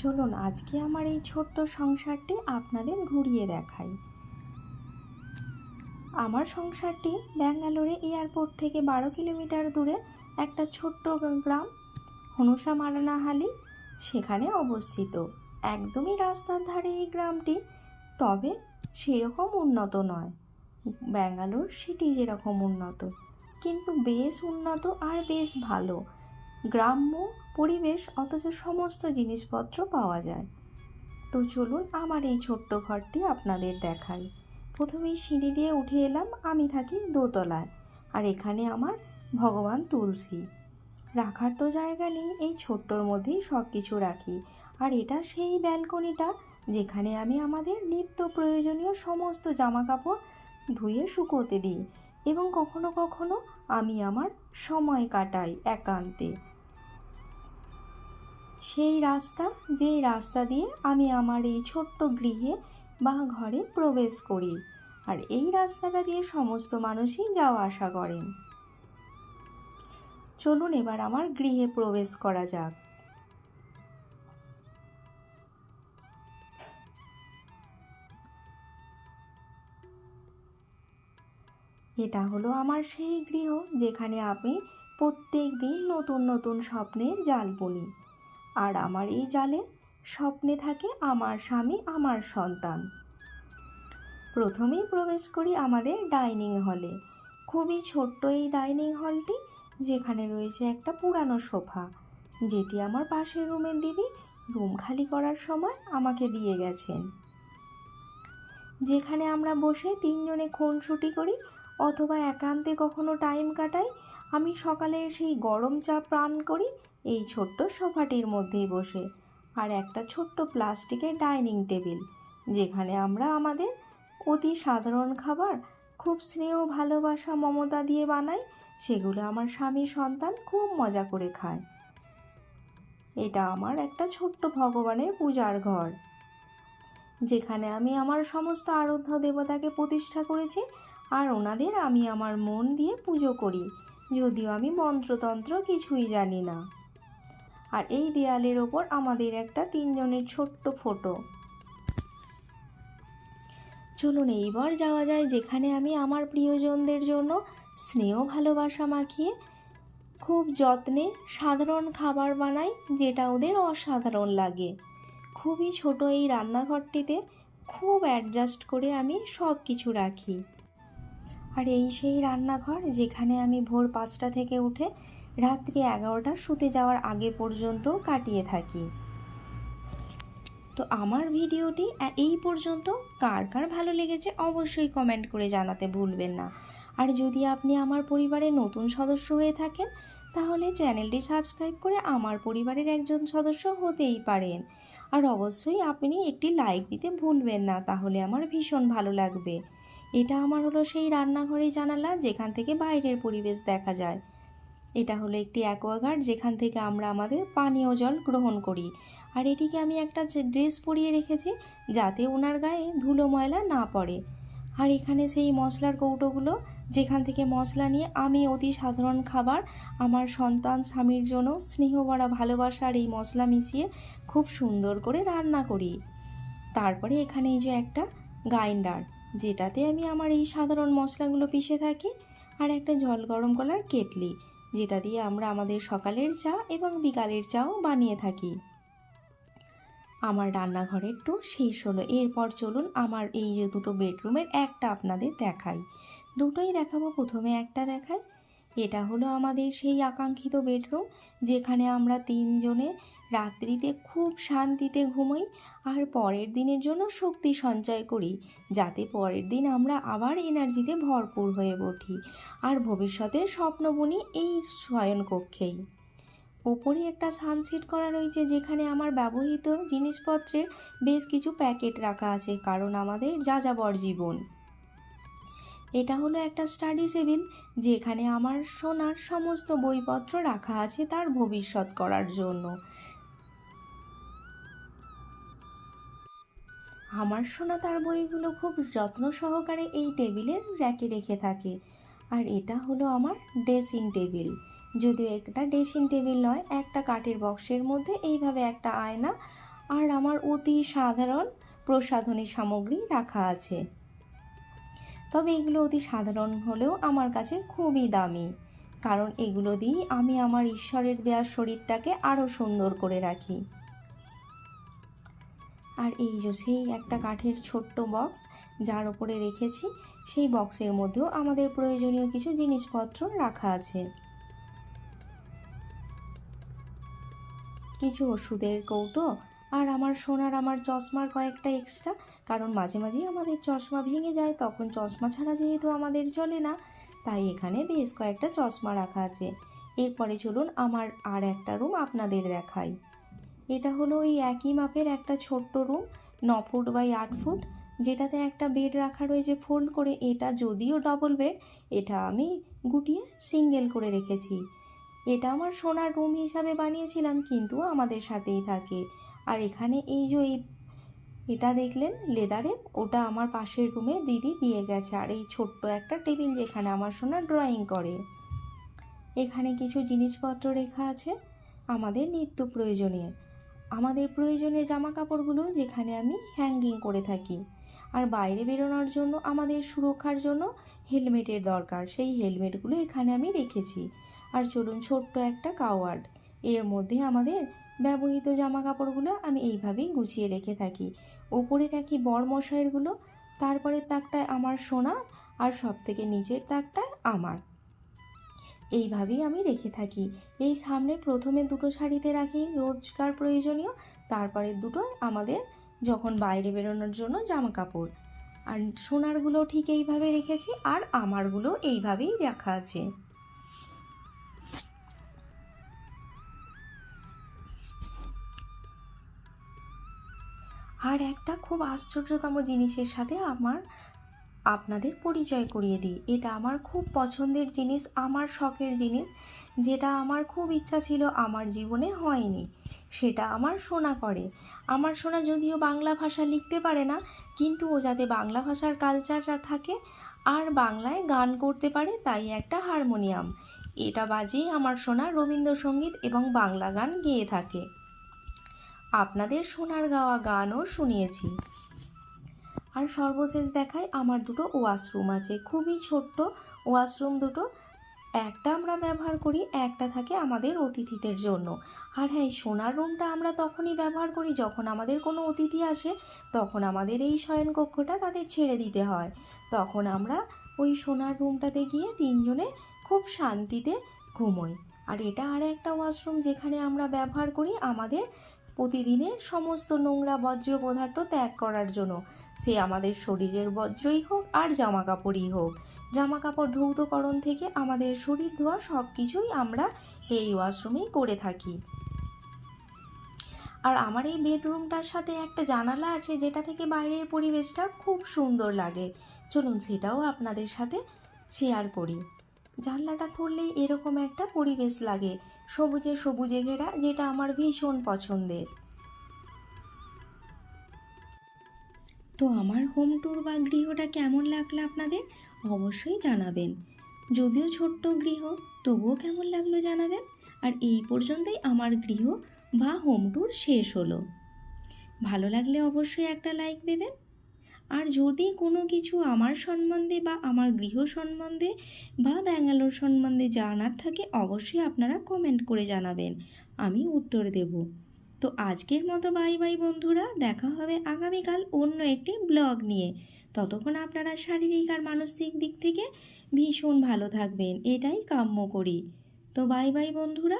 চলুন আজকে আমার এই ছোট্ট সংসারটি আপনাদের ঘুরিয়ে দেখাই। আমার সংসারটি ব্যাঙ্গালোরে এয়ারপোর্ট থেকে বারো কিলোমিটার দূরে একটা ছোট্ট গ্রাম, হনুসা মারানাহালি সেখানে অবস্থিত। একদমই রাস্তার ধারে এই গ্রামটি, তবে সেরকম উন্নত নয়। ব্যাঙ্গালোর সিটি যেরকম উন্নত, কিন্তু বেশ উন্নত আর বেশ ভালো। গ্রাম্য পরিবেশ, অথচ সমস্ত জিনিসপত্র পাওয়া যায়। তো চলুন আমার এই ছোট্ট ঘরটি আপনাদের দেখাই। প্রথমেই সিঁড়ি দিয়ে উঠে এলাম, আমি থাকি দোতলায়, আর এখানে আমার ভগবান তুলসী। রাখার তো জায়গা নেই, এই ছোট্টর মধ্যেই সব কিছু রাখি, আর এটা সেই ব্যালকনিটা যেখানে আমি আমাদের নিত্য প্রয়োজনীয় সমস্ত জামা কাপড় ধুয়ে শুকোতে দিই, এবং কখনো কখনো আমি আমার সময় কাটাই একান্তে। সেই রাস্তা, যেই রাস্তা দিয়ে আমি আমার এই ছোট্ট গৃহে বা ঘরে প্রবেশ করি আর এই রাস্তাটা দিয়ে সমস্ত মানুষই যাওয়া আসা করেন। চলুন এবার আমার গৃহে প্রবেশ করা যাক। এটা হলো আমার সেই গৃহ যেখানে আমি প্রত্যেক দিন নতুন নতুন স্বপ্নের জাল বুনি। আর আমার এই জালে স্বপ্নে থাকে আমার স্বামী, আমার সন্তান। প্রথমেই প্রবেশ করি আমাদের ডাইনিং হলে। খুবই ছোট্ট এই ডাইনিং হলটি, যেখানে রয়েছে একটা পুরানো সোফা, যেটি আমার পাশের রুমের দিদি রুম খালি করার সময় আমাকে দিয়ে গেছেন। যেখানে আমরা বসে তিনজনে খুনসুটি করি, অথবা একান্তে কখনো টাইম কাটাই, আমি সকালে সেই গরম চা পান করি এই ছোট্ট সোফাটির মধ্যেই বসে, আর একটা ছোট্ট প্লাস্টিকের ডাইনিং টেবিল, যেখানে আমরা আমাদের অতি সাধারণ খাবার, খুব স্নেহ ভালোবাসা মমতা দিয়ে বানাই, সেগুলো আমার স্বামী সন্তান খুব মজা করে খায়। এটা আমার একটা ছোট্ট ভগবানের পূজার ঘর, যেখানে আমি আমার সমস্ত আরাধ্য দেবতাকে প্রতিষ্ঠা করেছি, আর ওনাদের আমি আমার মন দিয়ে পুজো করি, যদিও আমি মন্ত্রতন্ত্র কিছুই জানি না। আর এই দেয়ালের ওপর আমাদের একটা তিনজনের ছোট্ট ফটো। চলুন এইবার যাওয়া যায় যেখানে আমি আমার প্রিয়জনদের জন্য স্নেহ ভালোবাসা মাখিয়ে, খুব যত্নে সাধারণ খাবার বানাই যেটা ওদের অসাধারণ লাগে। খুবই ছোট এই রান্নাঘরটিতে খুব অ্যাডজাস্ট করে আমি সব কিছু রাখি। আর এই সেই রান্নাঘর যেখানে আমি ভোর পাঁচটা থেকে উঠে রাত্রি এগারোটা শুতে যাওয়ার আগে পর্যন্ত কাটিয়ে থাকি। তো আমার ভিডিওটি এই পর্যন্ত। কার কার ভালো লেগেছে অবশ্যই কমেন্ট করে জানাতে ভুলবেন না। আর যদি আপনি আমার পরিবারের নতুন সদস্য হয়ে থাকেন, তাহলে চ্যানেলটি সাবস্ক্রাইব করে আমার পরিবারের একজন সদস্য হতেই পারেন। আর অবশ্যই আপনি একটি লাইক দিতে ভুলবেন না, তাহলে আমার ভীষণ ভালো লাগবে। এটা আমার হলো সেই রান্নাঘরে জানালা যেখান থেকে বাইরের পরিবেশ দেখা যায়। এটা হলো একটি অ্যাকোয়াগার্ড যেখান থেকে আমরা আমাদের পানীয় জল গ্রহণ করি। আর এটিকে আমি একটা ড্রেস পরিয়ে রেখেছি যাতে ওনার গায়ে ধুলো ময়লা না পড়ে। আর এখানে সেই মশলার কৌটোগুলো, যেখান থেকে মশলা নিয়ে আমি অতি সাধারণ খাবার, আমার সন্তান, স্বামীর জন্য স্নেহ ভরা ভালোবাসার এই মশলা মিশিয়ে খুব সুন্দর করে রান্না করি। তারপরে এখানে এই যে একটা গ্রাইন্ডার যেটাতে আমি আমার এই সাধারণ মশলাগুলো পিষে থাকি। আর একটা জল গরম করার কেটলি। যেটা দিয়ে আমরা আমাদের সকালের চা এবং বিকালের চাও বানিয়ে থাকি। আমার রান্নাঘরের টুর শেষ হলো। এরপর চলুন আমার এই যে দুটো বেডরুমের একটা আপনাদের দেখাই। দুটোই দেখাবো, প্রথমে একটা দেখাই। এটা হলো আমাদের সেই আকাঙ্ক্ষিত বেডরুম যেখানে আমরা তিনজনে রাত্রিতে খুব শান্তিতে ঘুমোই আর পরের দিনের জন্য শক্তি সঞ্চয় করি, যাতে পরের দিন আমরা আবার এনার্জিতে ভরপুর হয়ে উঠি আর ভবিষ্যতের স্বপ্ন বুনি এই শয়নকক্ষেই। ওপরে একটা সানসেট করা রয়েছে, যেখানে আমার ব্যবহৃত জিনিসপত্রের বেশ কিছু প্যাকেট রাখা আছে, কারণ আমাদের যাযাবর জীবন। এটা হলো একটা স্টাডি টেবিল যেখানে আমার সোনার সমস্ত বইপত্র রাখা আছে তার ভবিষ্যৎ করার জন্য। আমার সোনা তার বইগুলো খুব যত্ন সহকারে এই টেবিলের র্যাকে রেখে থাকে। আর এটা হলো আমার ড্রেসিং টেবিল যদিও একটা ড্রেসিং টেবিল নয়, একটা কাঠের বক্সের মধ্যে এইভাবে একটা আয়না আর আমার অতি সাধারণ প্রসাধনী সামগ্রী রাখা আছে। তবে এগুলো অতি সাধারণ হলেও আমার কাছে খুবই দামি। কারণ এগুলো দিয়েই আমি আমার ঈশ্বরের দেওয়া শরীরটাকে আরও সুন্দর করে রাখি। আর এই যে সেই একটা কাঠের ছোট্ট বক্স যার ওপরে রেখেছি, সেই বক্সের মধ্যেও আমাদের প্রয়োজনীয় কিছু জিনিসপত্র রাখা আছে। কিছু ওষুধের কৌটো আর আমার সোনার, আমার চশমার কয়েকটা এক্সট্রা কারণ মাঝে মাঝেই আমাদের চশমা ভেঙে যায়, তখন চশমা ছাড়া যেহেতু আমাদের চলে না, তাই এখানে বেশ কয়েকটা চশমা রাখা আছে। এরপরে চলুন আমার আর একটা রুম আপনাদের দেখাই। এটা হলো ওই একই মাপের একটা ছোট্ট রুম ন ফুট বাই আট ফুট, যেটাতে একটা বেড রাখা রয়েছে ফোল্ড করে। এটা যদিও ডবল বেড এটা আমি গুটিয়ে সিঙ্গেল করে রেখেছি। এটা আমার সোনার রুম হিসাবে বানিয়েছিলাম, কিন্তু আমাদের সাথেই থাকে। আর এখানে এই যে এই এটা দেখলেন লেদারের, ওটা আমার পাশের রুমে দিদি দিয়ে গেছে। আর এই ছোট্ট একটা টেবিল যেখানে আমার সোনা ড্রয়িং করে। এখানে কিছু জিনিসপত্র রেখা আছে আমাদের নিত্য প্রয়োজনীয় আমাদের প্রয়োজনীয় জামা কাপড়গুলো যেখানে আমি হ্যাঙ্গিং করে থাকি। আর বাইরে বেরোনোর জন্য আমাদের সুরক্ষার জন্য হেলমেটের দরকার। সেই হেলমেটগুলো এখানে আমি রেখেছি। আর চলুন ছোট্ট একটা কাওয়ার্ড এর মধ্যে আমাদের ব্যবহৃত জামা কাপড়গুলো আমি এইভাবেই গুছিয়ে রেখে থাকি। ওপরে রাখি বর মশাইয়েরগুলো তারপরের তাকটায় আমার সোনা আর সব থেকে নিচের তাকটায় আমার। এইভাবেই আমি রেখে থাকি। এই সামনে প্রথমে দুটো শাড়িতে রাখি রোজকার প্রয়োজনীয়, তারপরে দুটো আমাদের যখন বাইরে বেরোনোর জন্য জামা কাপড় আর সোনারগুলো ঠিক এইভাবে রেখেছি আর আমারগুলো এইভাবেই রাখা আছে। আর একটা খুব আশ্চর্যতম জিনিসের সাথে আমার আপনাদের পরিচয় করিয়ে দিই। এটা আমার খুব পছন্দের জিনিস, আমার শখের জিনিস, যেটা আমার খুব ইচ্ছা ছিল আমার জীবনে হয়নি। সেটা আমার শোনা করে। আমার শোনা যদিও বাংলা ভাষা লিখতে পারে না, কিন্তু ও যাতে বাংলা ভাষার কালচারটা থাকে আর বাংলায় গান করতে পারে, তাই একটা হারমোনিয়াম এটা বাজেই আমার শোনা রবীন্দ্রসঙ্গীত এবং বাংলা গান গেয়ে থাকে। আপনাদের সোনার গাওয়া গানও শুনিয়েছি। আর সর্বশেষ দেখায় আমার দুটো ওয়াশরুম আছে, খুবই ছোট্ট ওয়াশরুম দুটো। একটা আমরা ব্যবহার করি, একটা থাকে আমাদের অতিথিদের জন্য। আর হ্যাঁ সোনার রুমটা আমরা তখনই ব্যবহার করি যখন আমাদের কোনো অতিথি আসে, তখন আমাদের এই শয়নকক্ষটা তাদের ছেড়ে দিতে হয়। তখন আমরা ওই সোনার রুমটাতে গিয়ে তিনজনে খুব শান্তিতে ঘুমোই। আর এটা আর একটা ওয়াশরুম যেখানে আমরা ব্যবহার করি আমাদের প্রতিদিনের সমস্ত নোংরা বজ্র পদার্থ ত্যাগ করার জন্য। সে আমাদের শরীরের বজ্রই হোক আর জামা কাপড়ই হোক। জামা কাপড় ধৌতকরণ থেকে আমাদের শরীর ধোয়া সব কিছুই আমরা এই ওয়াশরুমেই করে থাকি। আর আমার এই বেডরুমটার সাথে একটা জানালা আছে যেটা থেকে বাইরের পরিবেশটা খুব সুন্দর লাগে। চলুন সেটাও আপনাদের সাথে শেয়ার করি। জানলাটা খুললেই এরকম একটা পরিবেশ লাগে। সবুজে সবুজে ঘেরা যেটা আমার ভীষণ পছন্দের। তো আমার হোম ট্যুর বা গৃহটা কেমন লাগল আপনাদের? অবশ্যই জানাবেন। যদিও ছোট্ট গৃহ, তবুও কেমন লাগল জানাবেন। আর এই পর্যন্তই আমার গৃহ বা হোম ট্যুর শেষ হলো। ভালো লাগলে অবশ্যই একটা লাইক দেবেন। আর যদি কোনো কিছু আমার সম্বন্ধে বা আমার গৃহ সম্বন্ধে বা ব্যাঙ্গালোর সম্বন্ধে জানার থাকে, অবশ্যই আপনারা কমেন্ট করে জানাবেন। আমি উত্তর দেব। তো আজকের মতো বাই বাই বন্ধুরা, দেখা হবে আগামীকাল অন্য একটি ব্লগ নিয়ে। ততক্ষণ আপনারা শারীরিক আর মানসিক দিক থেকে ভীষণ ভালো থাকবেন। এটাই কাম্য করি। তো বাই বাই বন্ধুরা।